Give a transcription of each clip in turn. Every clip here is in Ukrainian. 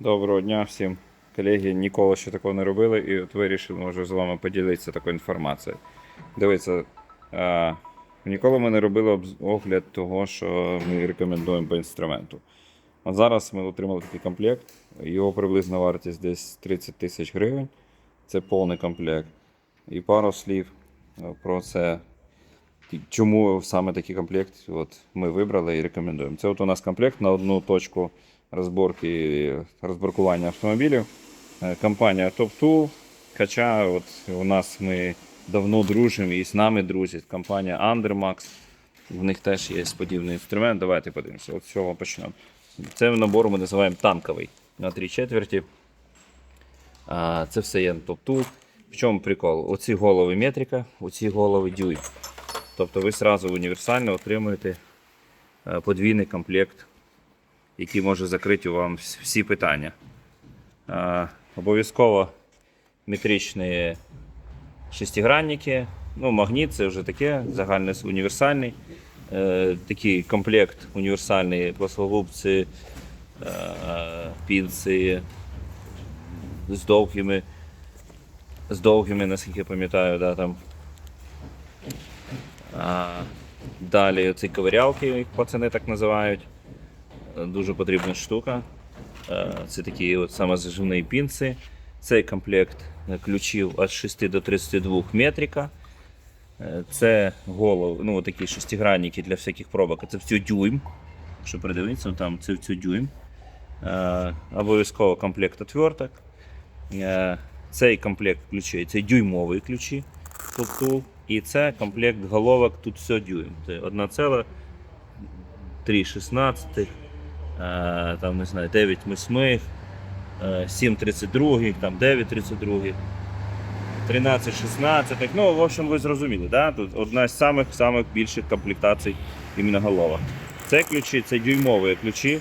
Доброго дня всім. Колеги, ніколи ще такого не робили, і от вирішили, може, з вами поділитися такою інформацією. Дивіться, е, ніколи ми не робили огляд того, що ми рекомендуємо по інструменту. От зараз ми отримали такий комплект. Його приблизна вартість десь 30 тисяч гривень. Це повний комплект. І пару слів е, про це. Чому саме такий комплект от, ми вибрали і рекомендуємо. Це от у нас комплект на одну точку розборки розборкування автомобілів. Е, Компанія Top Tool. Хоча от у нас ми давно дружимо і з нами друзять. Компанія Undermax. В них теж є подібний інструмент. Давайте подивимося. От з цього почнемо. Це набор ми називаємо танковий на 3 четверті. Це все є Top Tool. В чому прикол? Оці голови метрика, оці голови дюйм. Тобто ви сразу універсально отримуєте е, подвійний комплект, який може закрити вам всі питання. Обов'язково метричні шестигранники. Ну, магніт це вже таке, загальний універсальний. Е, Такий комплект універсальний плоскогубці, е, пінці з довгими, з довгими, наскільки пам'ятаю, да, там а, далі ці ковирялки, їх пацани так називають. Дуже потрібна штука. Е, Це такі от самозаживні пінці. Цей комплект е, ключів від 6 до 32 метрика. Е, Це голов, ну, такі шестигранники для всяких пробок. Це все дюйм. Якщо придивитися, там це все дюйм. Е, Обов'язково комплект отверток. Цей комплект ключей це дюймові ключі. Тобто, і це комплект головок, тут все дюйм. Це 1,316, е, там, не знаю, 9 восьмих, е, 7,32, там 9,32, 13 16. Ну, в общем, ви зрозуміли, да? тут одна з самих самих більших комплектацій іменно головок. Це ключі, це дюймові ключі.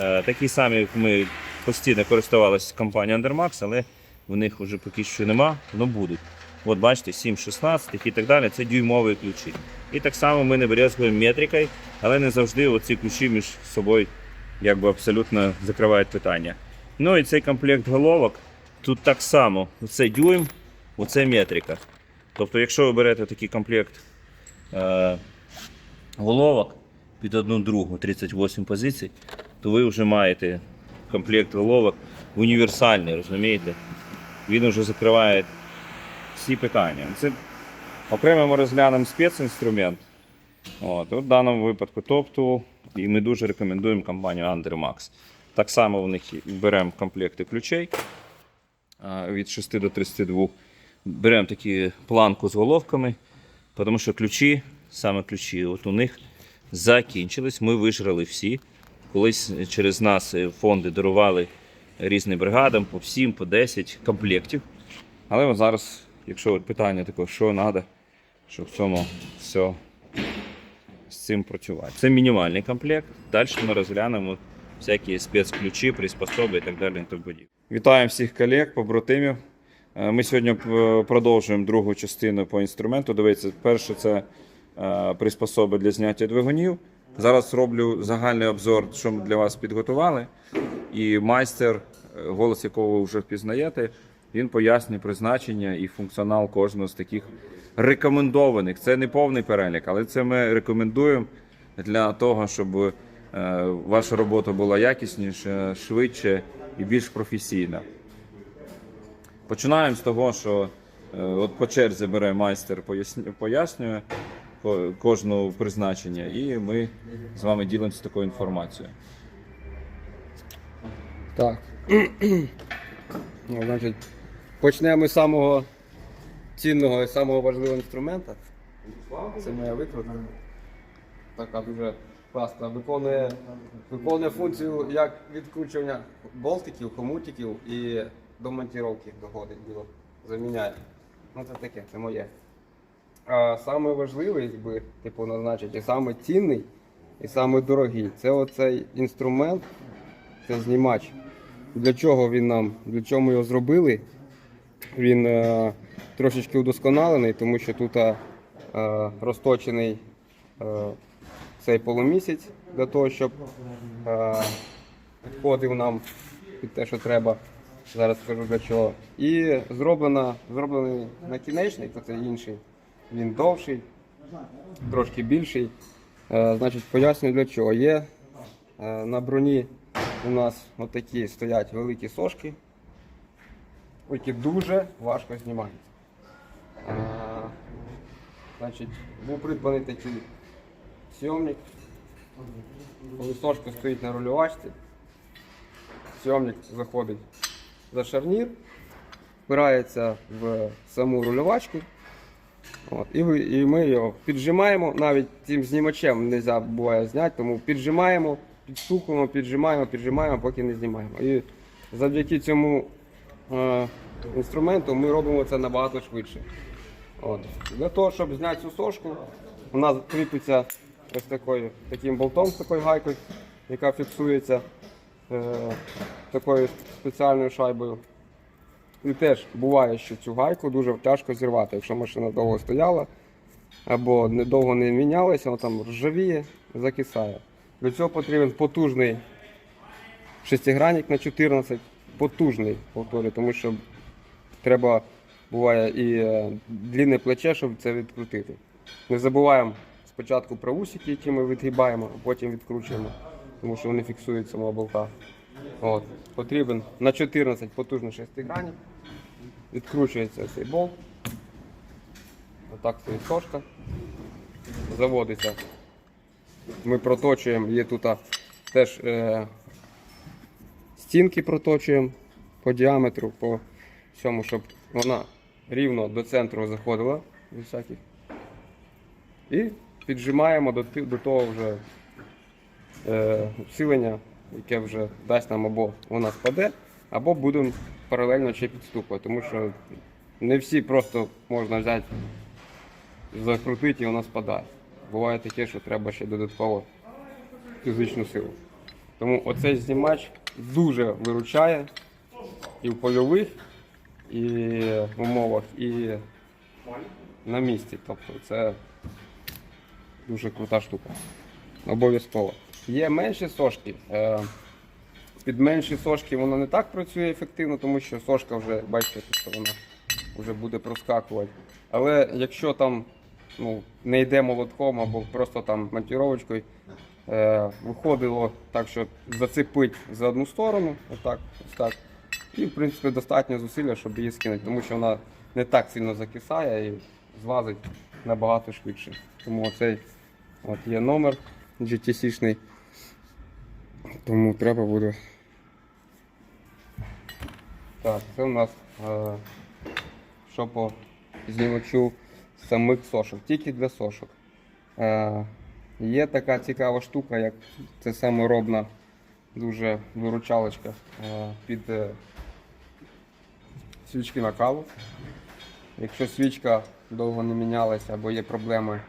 Е, Такі самі, як ми постійно користувалися компанією Undermax, але в них вже поки що нема, але будуть. От бачите, 7, 16 і так далі, це дюймові ключі. І так само ми не брезгуємо метрикою, але не завжди оці ключі між собою якби абсолютно закривають питання. Ну і цей комплект головок, тут так само, оце дюйм, оце метрика. Тобто, якщо ви берете такий комплект е, головок під одну другу 38 позицій, то ви вже маєте комплект головок універсальний, розумієте? Він вже закриває всі питання. Це окремо ми розглянемо спецінструмент. От, в даному випадку топту, і ми дуже рекомендуємо компанію Undermax. Так само в них беремо комплекти ключей від 6 до 32. Беремо такі планку з головками, тому що ключі, саме ключі, от у них закінчились. Ми вижрали всі. Колись через нас фонди дарували різним бригадам по 7, по 10 комплектів. Але зараз, якщо от питання таке, що треба, щоб в цьому все з цим працювати. Це мінімальний комплект. Далі ми розглянемо всякі спецключі, приспособи і так далі. І подібне. Вітаємо всіх колег, побратимів. Е, Ми сьогодні е, продовжуємо другу частину по інструменту. Дивіться, перше це е, приспособи для зняття двигунів. Зараз роблю загальний обзор, що ми для вас підготували. І майстер, голос якого ви вже впізнаєте, він пояснює призначення і функціонал кожного з таких рекомендованих. Це не повний перелік, але це ми рекомендуємо для того, щоб е, ваша робота була якісніша, швидше і більш професійна. Починаємо з того, що е, от по черзі бере майстер, пояснює ко- кожного призначення, і ми з вами ділимося такою інформацією. Так. ну, значить, почнемо з самого цінного і самого важливого інструмента. Це моя викрутка. Така дуже класна. Виконує, виконує функцію як відкручування болтиків, хомутиків і до монтіровки доходить діло. Заміняє. Ну це таке, це моє. А саме важливий, якби типу назначити, і саме цінний і саме дорогий це оцей інструмент, це знімач. Для чого він нам? Для чого ми його зробили? Він е, трошечки удосконалений, тому що тут е, розточений е, цей полумісяць для того, щоб е, підходив нам під те, що треба. Зараз скажу для чого. І зроблена, зроблений накінечник, то це інший. Він довший, трошки більший. Е, значить, пояснюю для чого. Є е, на броні у нас отакі стоять великі сошки, які дуже важко знімаються. Е, значить, був придбаний такий сйомник. Коли сошка стоїть на рулювачці, сйомник заходить за шарнір, впирається в саму рулювачку. От, і, і ми його піджимаємо, навіть цим знімачем не можна буває зняти, тому піджимаємо, підстукуємо, піджимаємо, піджимаємо, поки не знімаємо. І завдяки цьому е, інструменту ми робимо це набагато швидше. От. Для того, щоб зняти цю сошку, нас кріпиться ось такою, таким болтом з такою гайкою, яка фіксується е, такою спеціальною шайбою. І теж буває, що цю гайку дуже тяжко зірвати, якщо машина довго стояла або недовго не мінялася, вона там ржавіє, закисає. Для цього потрібен потужний шестигранник на 14, потужний, повторюю, тому що треба буває і е, длинне плече, щоб це відкрутити. Не забуваємо спочатку про усики, які ми відгибаємо, а потім відкручуємо, тому що вони фіксують самого болта. От. Потрібен на 14 потужний шестигранник. Відкручується цей болт. Отак стоїть сошка. Заводиться. Ми проточуємо, є тут теж е, стінки проточуємо по діаметру, по всьому, щоб вона рівно до центру заходила всяких. І піджимаємо до, до того вже е, усилення, яке вже дасть нам або вона спаде, або будемо паралельно ще підступати. Тому що не всі просто можна взяти, закрутити і вона спадає. Буває таке, що треба ще додатково фізичну силу. Тому оцей знімач дуже виручає і в польових, і в умовах, і на місці. Тобто це дуже крута штука. Обов'язково. Є менші сошки. Е, Під менші сошки воно не так працює ефективно, тому що сошка вже, бачите, що вона вже буде проскакувати. Але якщо там ну, не йде молотком або просто там монтіровочкою, виходило так, що зацепить за одну сторону, отак, ось так. І, в принципі, достатньо зусилля, щоб її скинути, тому що вона не так сильно закисає і злазить набагато швидше. Тому оцей от є номер GTC-шний. Тому треба буде. Так, це у нас е, що по знімачу самих сошок, тільки для сошок. Е, є така цікава штука, як це саморобна дуже виручалочка е, під е, свічки накалу. Якщо свічка довго не мінялася або є проблеми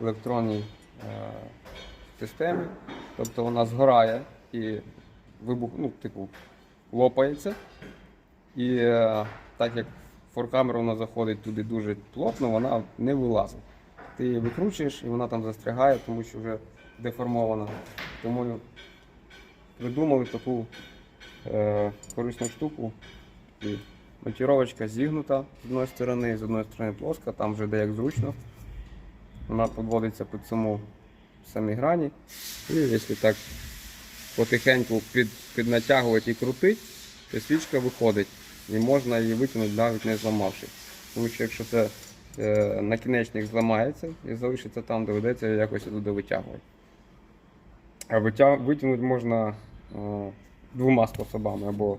в електронній е, системі, тобто вона згорає і вибух, ну, типу, лопається. І так як форкамера вона заходить туди дуже плотно, вона не вилазить. Ти її викручуєш і вона там застрягає, тому що вже деформована. Тому придумали таку е, корисну штуку. І Монтіровочка зігнута з одної сторони, з одної сторони плоска, там вже де як зручно. Вона підводиться під саму самі грані. І якщо так потихеньку під, піднатягувати і крутити, то свічка виходить. І можна її витягнути навіть не зламавши. Тому що якщо це накінечник зламається і залишиться там, доведеться якось туди витягувати. А витяг, витягнути можна е, двома способами. Або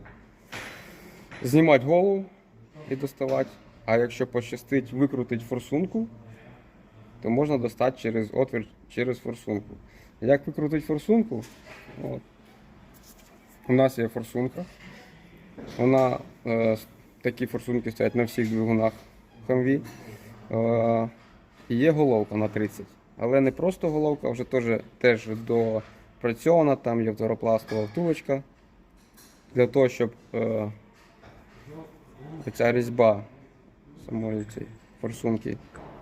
знімати голову і доставати. А якщо пощастить викрутити форсунку, то можна достати через отвір через форсунку. Як викрутити форсунку? От. У нас є форсунка. Вона, е, такі форсунки стоять на всіх двигунах Humvee. Е, є головка на 30. Але не просто головка, вже теж, теж допрацьована, там є второпластова втулочка. Для того, щоб е, ця різьба самої цієї форсунки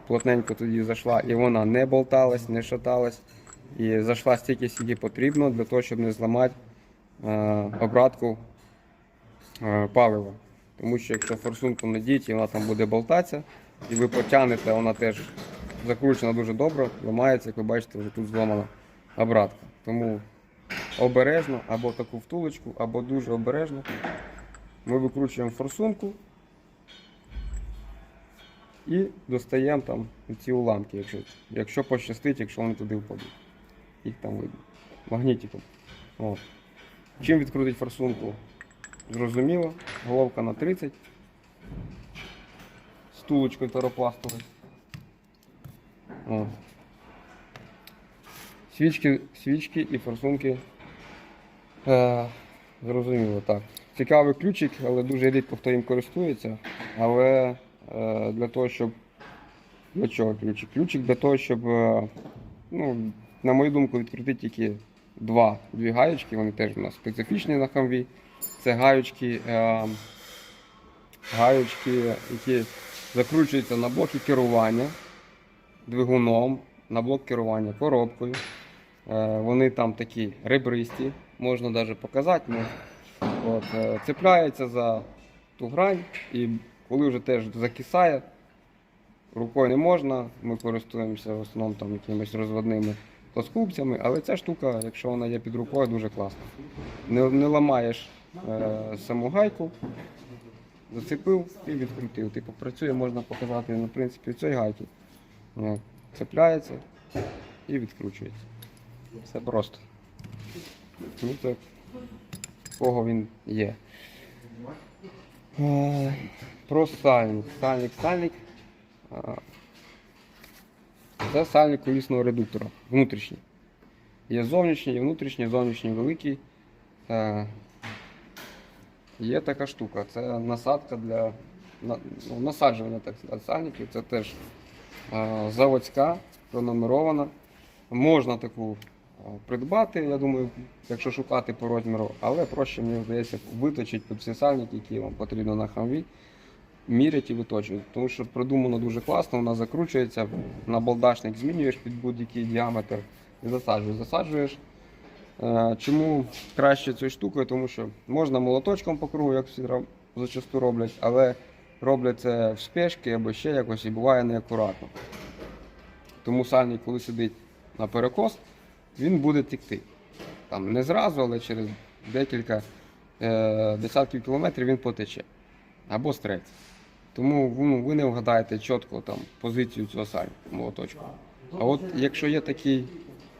плотненько тоді зайшла, і вона не болталась, не шаталась. І зайшла стільки, скільки потрібно для того, щоб не зламати е, обратку е, палива. Тому що якщо форсунку надіть і вона там буде болтатися, і ви потягнете, вона теж закручена дуже добре, ламається, як ви бачите, вже тут зламана обратка. Тому обережно або таку втулочку, або дуже обережно. Ми викручуємо форсунку і достаємо там ці уламки, якщо, якщо пощастить, якщо вони туди впадуть. Їх там видно. Магнітиком. От. Чим відкрутить форсунку? Зрозуміло. Головка на 30. Стулочкою теропластовою. От. Свічки, свічки і форсунки. Е, зрозуміло, так. Цікавий ключик, але дуже рідко хто їм користується. Але е, для того, щоб. Для чого ключик? Ключик для того, щоб, е, ну, на мою думку, відкрити тільки два дві гаєчки, вони теж у нас специфічні на хамві. Це гаючки, е, гаючки, які закручуються на блоки керування двигуном, на блок керування коробкою. Е, Вони там такі ребристі, можна навіть показати. Ну, от, е, цепляється за ту грань і коли вже теж закисає, рукою не можна. Ми користуємося в основному там якимись розводними плоскупцями, але ця штука, якщо вона є під рукою, дуже класна. Не, не ламаєш е, саму гайку, зацепив і відкрутив. Типу працює, можна показати на принципі цієї гайки. Е, Цепляється і відкручується. Все просто. Ну це кого він є. Е, Про сальник. Сальник, сальник. Е, Це сальник колісного редуктора, внутрішній. Є зовнішній, внутрішній, зовнішній великий. Є така штука. Це насадка для ну, насаджування так сальників. Це теж е, заводська, пронумерована. Можна таку придбати, я думаю, якщо шукати по розміру, але проще, мені здається, виточити під всі сальники, які вам потрібно на хамві, мірять і виточують. Тому що продумано дуже класно, вона закручується, на балдашник змінюєш під будь-який діаметр і засаджуєш. Засаджуєш. Е, Чому краще цією штукою? Тому що можна молоточком по кругу, як всі зачасту роблять, але роблять це в спешки або ще якось і буває неакуратно. Тому сальник, коли сидить на перекос, він буде текти. Там не зразу, але через декілька е, десятків кілометрів він потече або стреться. Тому ну, ви не вгадаєте чітко там, позицію цього сальника молоточку. А от якщо є такий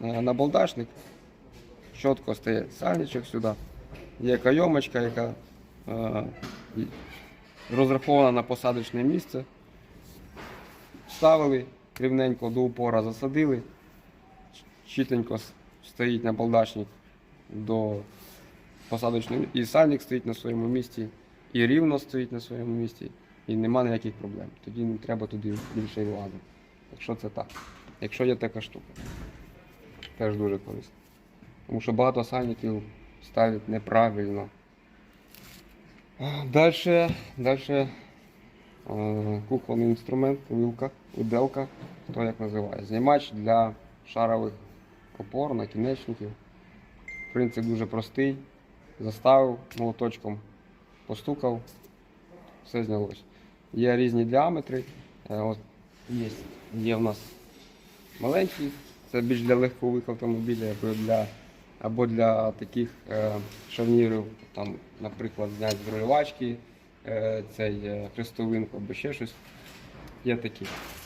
е, набалдашник, чітко стає сальничок сюди, є кайомочка, яка е, розрахована на посадочне місце. Вставили рівненько до упора засадили, чітенько стоїть на балдашник до посадочного і сальник стоїть на своєму місці, і рівно стоїть на своєму місці, і нема ніяких проблем. Тоді не треба туди більше влади. Якщо це так. Якщо є така штука, теж дуже корисно. Тому що багато сальників ставлять неправильно. Далі, далі кухонний інструмент, вилка, виделка, хто як називає. Знімач для шарових опор, накінечників. Принцип дуже простий. Заставив молоточком, постукав, все знялось. Є різні діаметри. Е, От є, є в нас маленький, це більш для легкових автомобілів, або для, або для таких е, шарнірів, там, наприклад, зняти з рулювачки, е, цей е, хрестовинку або ще щось. Є такі.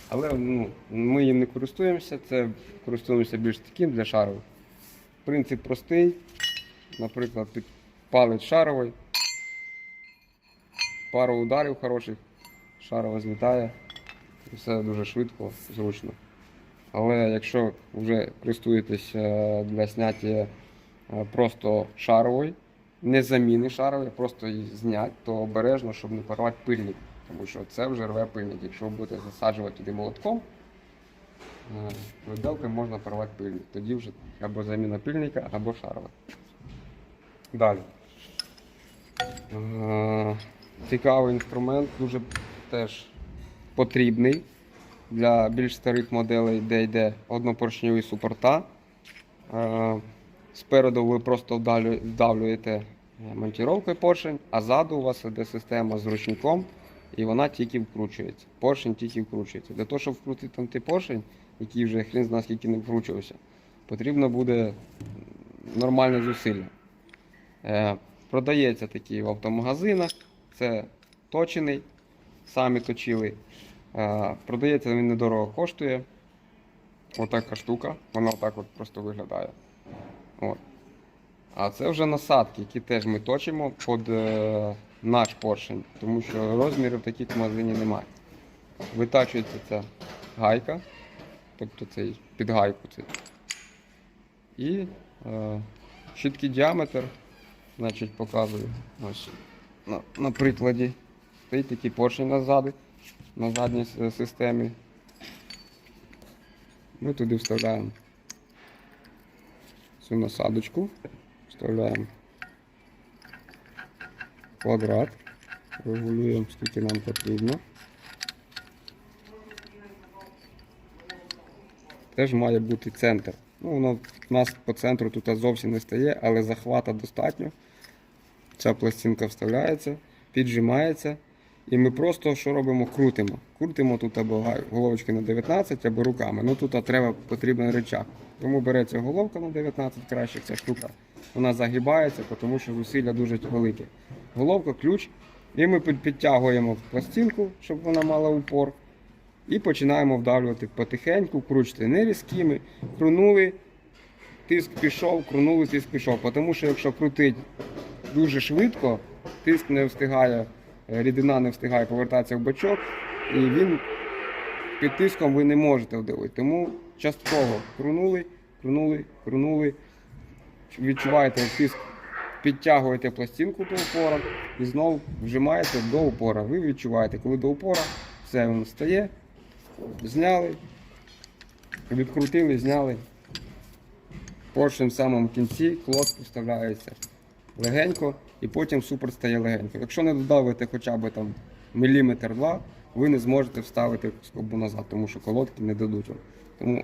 Але ну, ми їм не користуємося, це користуємося більш таким для шарових. Принцип простий. Наприклад, палець шаровий, пару ударів хороших, шарова злітає. І все дуже швидко, зручно. Але якщо вже користуєтесь для зняття е, просто шарової, не заміни шарової, просто її зняти, то обережно, щоб не порвати пильник. Тому що це вже рве пильник. Якщо ви будете засаджувати туди молотком, е, виделкою можна порвати пильник. Тоді вже або заміна пильника, або шарова. Далі. Е, Цікавий інструмент, дуже теж потрібний для більш старих моделей, де йде однопоршневі супорта. Е, Спереду ви просто вдавлюєте е, монтіровкою поршень, а ззаду у вас іде система з ручником, і вона тільки вкручується. Поршень тільки вкручується. Для того, щоб вкрутити там поршень, який вже хрін знає скільки не вкручувався, потрібно буде нормальне зусилля. Е, продається такий в автомагазинах. Це точений, самі точили. Е, продається він недорого коштує. Отака штука, вона отак от просто виглядає. От. А це вже насадки, які теж ми точимо під е, наш поршень, тому що розмірів таких в магазині немає. Витачується ця гайка, тобто цей під гайку. Цей. І е, чіткий діаметр, значить, показую ось на, на прикладі. Стоїть такий поршень назади, на задній системі. Ми туди вставляємо цю насадочку, вставляємо квадрат, регулюємо скільки нам потрібно. Теж має бути центр. Ну, воно в нас по центру тут зовсім не стає, але захвата достатньо. Ця пластинка вставляється, піджимається. І ми просто що робимо? Крутимо. Крутимо тут або головочки на 19, або руками. Ну тут треба потрібен рычаг. Тому береться головка на 19 краще, ця штука. Вона загибається, тому що зусилля дуже велике. Головка, ключ. І ми підтягуємо пластинку, щоб вона мала упор. І починаємо вдавлювати потихеньку, кручити не різкими. Крунули, тиск пішов, крунули, тиск пішов. Тому що якщо крутить дуже швидко, тиск не встигає, рідина не встигає повертатися в бачок, і він під тиском ви не можете вдавити. Тому частково крунули, крунули, крунули. Відчуваєте тиск, підтягуєте пластинку до упора і знову вжимаєте до упора. Ви відчуваєте, коли до упора все він стає, зняли, відкрутили, зняли. В самому кінці клот вставляється легенько і потім супер стає легенько. Якщо не додавите хоча б там міліметр-два, ви не зможете вставити скобу назад, тому що колодки не дадуть вам. Тому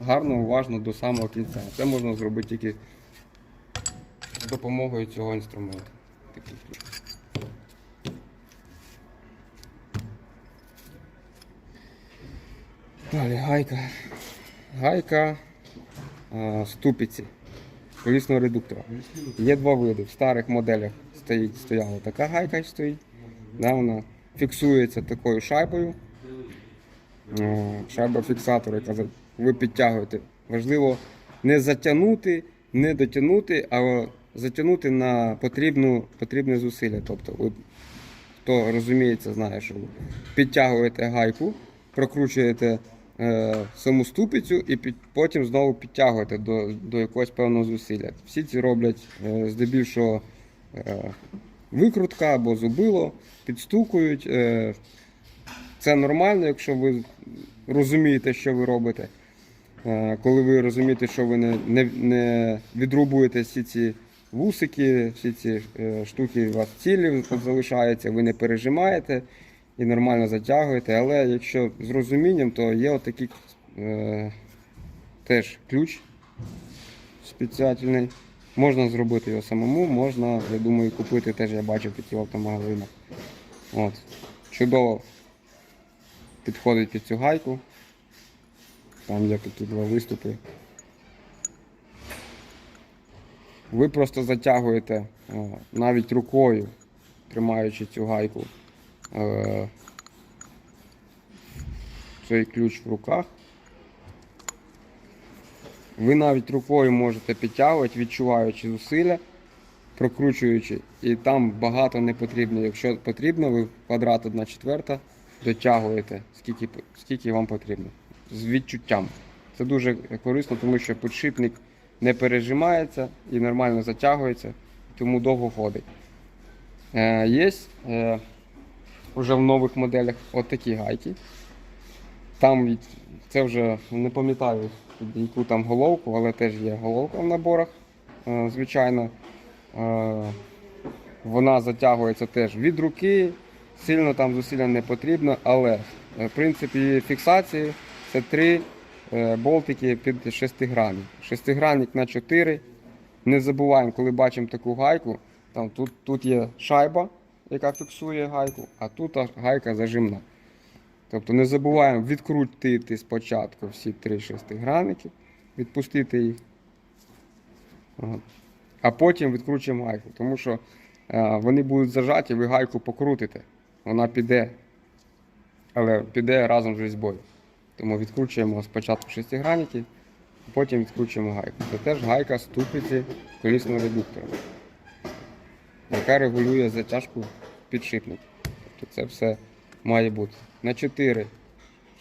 гарно, уважно до самого кінця. Це можна зробити тільки з допомогою цього інструменту. Далі гайка. Гайка ступиці колісного редуктора. Є два види. В старих моделях стоїть, стояла така гайка стоїть. Да, вона фіксується такою шайбою. Шайба фіксатор, яка ви підтягуєте. Важливо не затягнути, не дотягнути, а затягнути на потрібну, потрібне зусилля. Тобто, ви, хто розуміється, знає, що ви підтягуєте гайку, прокручуєте е, саму ступицю і під, потім знову підтягуєте до, до якогось певного зусилля. Всі ці роблять е, здебільшого е, викрутка або зубило, підстукують. Е, це нормально, якщо ви розумієте, що ви робите. Е, Коли ви розумієте, що ви не, не, не відрубуєте всі ці вусики, всі ці е, штуки у вас цілі залишаються, ви не пережимаєте і нормально затягуєте. Але якщо з розумінням, то є отакий е, теж ключ спеціальний. Можна зробити його самому, можна, я думаю, купити теж я бачив такі в автомагазинах. От. Чудово підходить під цю гайку. Там є такі два виступи. Ви просто затягуєте е, навіть рукою, тримаючи цю гайку, цей ключ в руках. Ви навіть рукою можете підтягувати, відчуваючи зусилля, прокручуючи, і там багато не потрібно. Якщо потрібно, ви квадрат 1 четверта дотягуєте, скільки, скільки вам потрібно. З відчуттям. Це дуже корисно, тому що підшипник не пережимається і нормально затягується, тому довго ходить. Е, є е, вже в нових моделях от такі гайки. Там це вже не пам'ятаю яку там головку, але теж є головка в наборах, е, звичайно. Е, Вона затягується теж від руки, сильно там зусилля не потрібно, але е, принцип її фіксації це три болтики під шестигранник. Шестигранник на 4 не забуваємо, коли бачимо таку гайку, там тут, тут є шайба, яка фіксує гайку, а тут гайка зажимна. Тобто не забуваємо відкрутити спочатку всі три шестигранники, відпустити їх. А потім відкручуємо гайку, тому що е, вони будуть зажаті, ви гайку покрутите. Вона піде, але піде разом з різьбою. Тому відкручуємо спочатку шестигранники, потім відкручуємо гайку. Це теж гайка ступиці колісного редуктора, яка регулює затяжку підшипників. Тобто це все має бути. На 4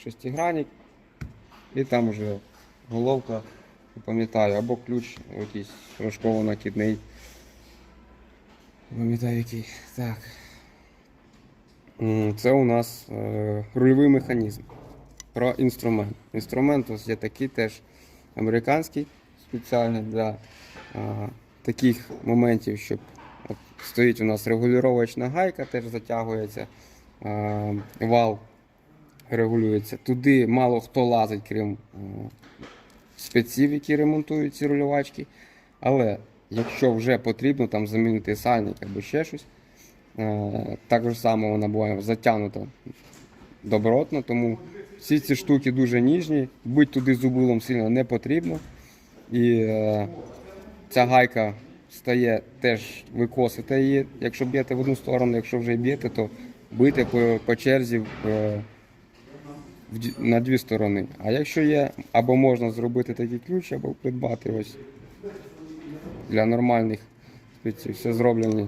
шестигранник і там вже головка, пам'ятаю, або ключ якийсь рожково накидний. Пам'ятаю який. Так. Це у нас е, рульовий механізм. Про інструмент. Інструмент ось є такий теж американський, спеціальний для е, таких моментів, щоб стоїть у нас регулювачна гайка, теж затягується, е, вал регулюється. Туди мало хто лазить, крім е, спеців, які ремонтують ці рулювачки. Але якщо вже потрібно там замінити сальник або ще щось, е, так же само вона буває затягнута добротно, тому всі ці штуки дуже ніжні, бити туди зубилом сильно не потрібно. І ця гайка стає теж, ви косите її, якщо б'єте в одну сторону, якщо вже б'єте, то бийте по, по черзі е, в на дві сторони. А якщо є, або можна зробити такий ключ, або придбати ось для нормальних спеців, все зроблені.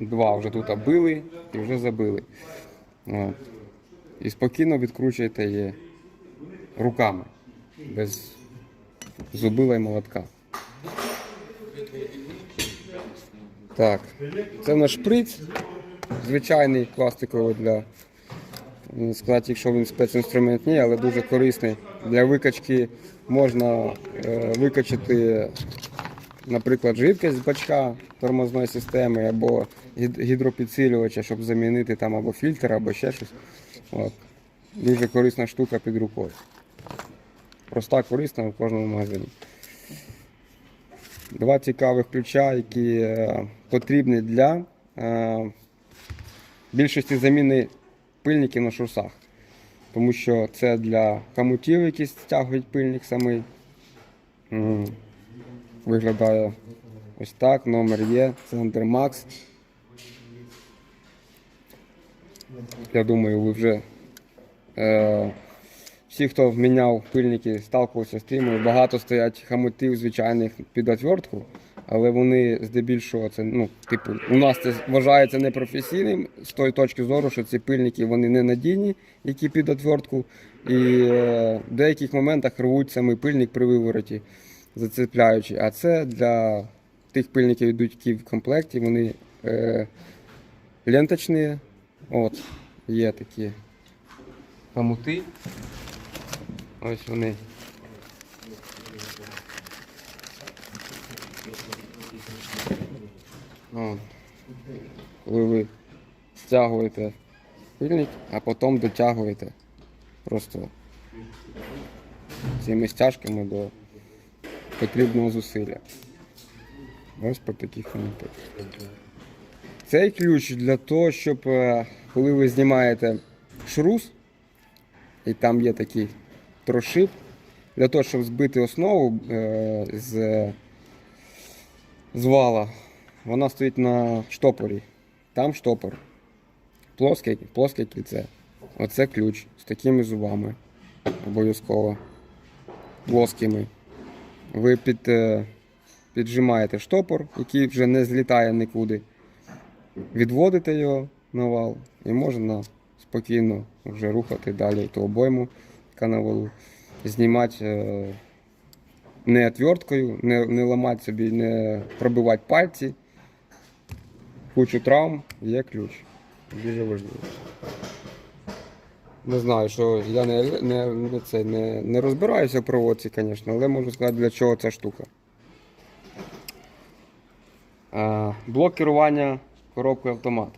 Два вже тут били і вже забили. От. І спокійно відкручуєте її руками, без зубила і молотка. Так, це наш шприц, звичайний пластиковий для сказати, якщо він спецінструмент ні, але дуже корисний. Для викачки можна е, викачати, наприклад, жидкість з бачка тормозної системи або гідропідсилювача, щоб замінити там або фільтр, або ще щось. От. Дуже корисна штука під рукою. Проста, корисна в кожному магазині. Два цікавих ключа, які е, потрібні для е, більшості заміни пильників на шурсах. Тому що це для хомутів, які стягують пильник самий. Виглядає ось так, номер є, Центр Max. Я думаю, ви вже е, всі, хто міняв пильники, сталкувалися з тим. Багато стоять хомутів звичайних під отвертку, але вони здебільшого це, ну, типу, у нас це вважається непрофесійним з тої точки зору, що ці пильники вони ненадійні, які під отвертку, і е, в деяких моментах рвуть самий пильник при вивороті, зацепляючи. А це для тих пильників, йдуть, які в комплекті, вони е, ленточні. От, є такі хомути. Ось вони. От. Коли ви стягуєте пильник, а потім дотягуєте просто цими стяжками до потрібного зусилля. Ось по таких хомутах. Цей ключ для того, щоб е, коли ви знімаєте шрус, і там є такий трошип, для того, щоб збити основу е, з, з вала, вона стоїть на штопорі. Там штопор. Плоске, плоске кільце. Оце ключ з такими зубами. Обов'язково. Плоскими. Ви під, е, піджимаєте штопор, який вже не злітає нікуди. Відводите його на вал і можна спокійно вже рухати далі ту обойму, яка на валу. Знімати е, не отверткою, не, не ламати собі, не пробивати пальці. Кучу травм, є ключ. Дуже важливо. Не знаю, що я не, не, не, це, не, не розбираюся в проводці, звісно, але можу сказати, для чого ця штука. А, блок керування коробкою автомат.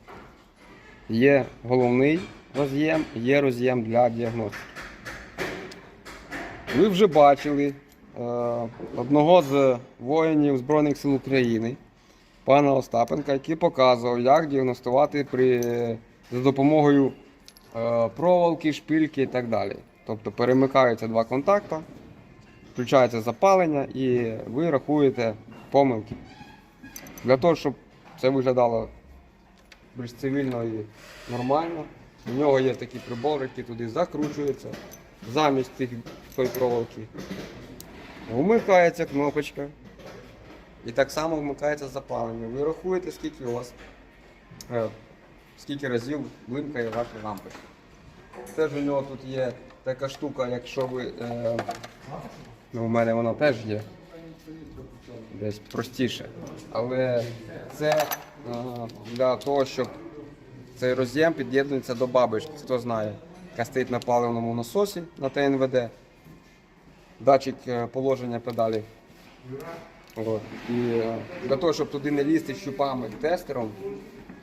Є головний роз'єм, є роз'єм для діагностики. Ви вже бачили е, одного з воїнів Збройних сил України, пана Остапенка, який показував, як діагностувати при, за допомогою е, проволоки, шпильки і так далі. Тобто перемикаються два контакти, включається запалення і ви рахуєте помилки. Для того, щоб це виглядало більш цивільно і нормально, у нього є такий прибор, який туди закручується замість тих, тої проволоки. Вмикається кнопочка. І так само вмикається запалення. Ви рахуєте, скільки у вас, е, скільки разів блимкає ваша лампочка. Теж у нього тут є така штука, якщо ви. Е, ну, у мене вона теж є. Десь простіше. Але це е, для того, щоб цей роз'єм під'єднується до бабочки, хто знає, яка стоїть на паливному насосі на ТНВД. Датчик е, положення педалі. І е, для того, щоб туди не лізти щупами тестером,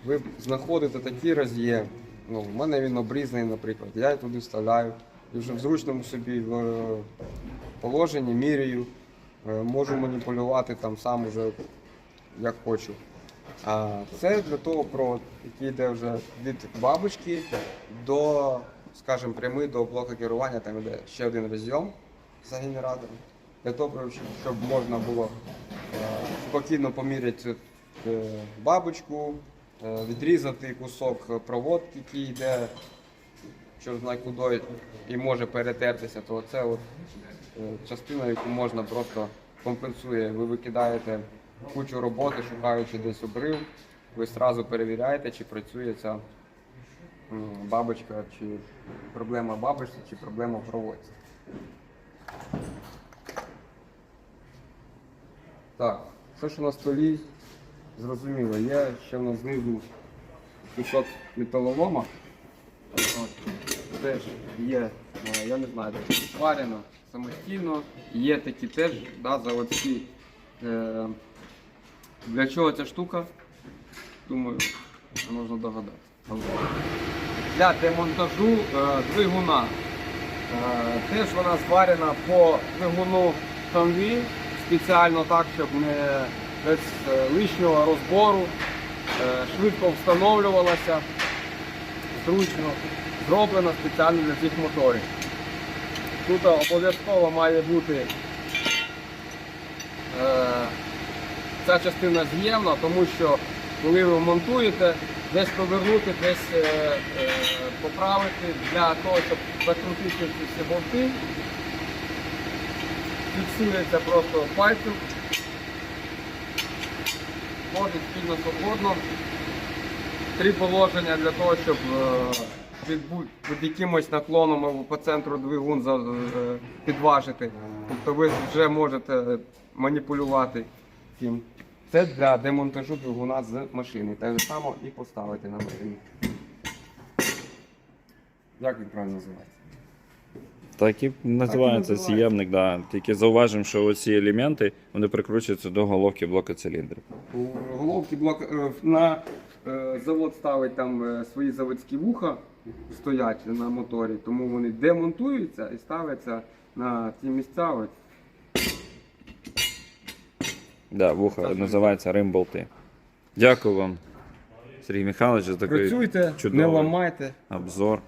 ви знаходите такий роз'єм. Ну, в мене він обрізаний, наприклад. Я туди вставляю. І вже в зручному собі е, положенні міряю. Можу маніпулювати там сам уже як хочу. А це для того провод, який йде вже від бабочки до, скажімо, прямий до блоку керування, там йде ще один розйом за генератором. Для того, щоб- можна було е, спокійно поміряти е, бабочку, е, відрізати кусок проводки, який йде, знає куди і може перетертися, то це от частина, яку можна просто компенсує. Ви викидаєте кучу роботи, шукаючи десь обрив, ви одразу перевіряєте, чи працює ця бабочка, чи проблема бабочки, чи проблема в проводці. Так, все, що на столі, зрозуміло, є ще в нас знизу кусок металолома. Теж є, е, я не знаю, сварено самостійно. Є такі теж да, заводські. Е, для чого ця штука? Думаю, можна догадатися. Для демонтажу е, двигуна. Е, теж вона зварена по двигуну Хамві, спеціально так, щоб не без е, лишнього розбору, е, швидко встановлювалася, зручно, зроблена спеціально для цих моторів. Тут обов'язково має бути ця частина з'ємна, тому що коли ви монтуєте, десь повернути, десь е, е, поправити для того, щоб закрутити ці всі болти. Фіксується просто пальцем. Ходить спільно свободно. Три положення для того, щоб е, під, під якимось наклоном по центру двигун підважити. Тобто ви вже можете маніпулювати цим. Це для демонтажу двигуна з машини. Так само і поставити на машину. Як він правильно називається? Так і називається називається. сіємник, да. Тільки зауважимо, що оці елементи вони прикручуються до головки блока циліндрів. У головки блок е, на е, завод ставить там е, свої заводські вуха, стоять на моторі, тому вони демонтуються і ставляться на ті місця. Ось. Да, вуха називається римболти. Дякую вам, Сергій Михайлович, за такий Працюйте, не чудовий ламайте. обзор.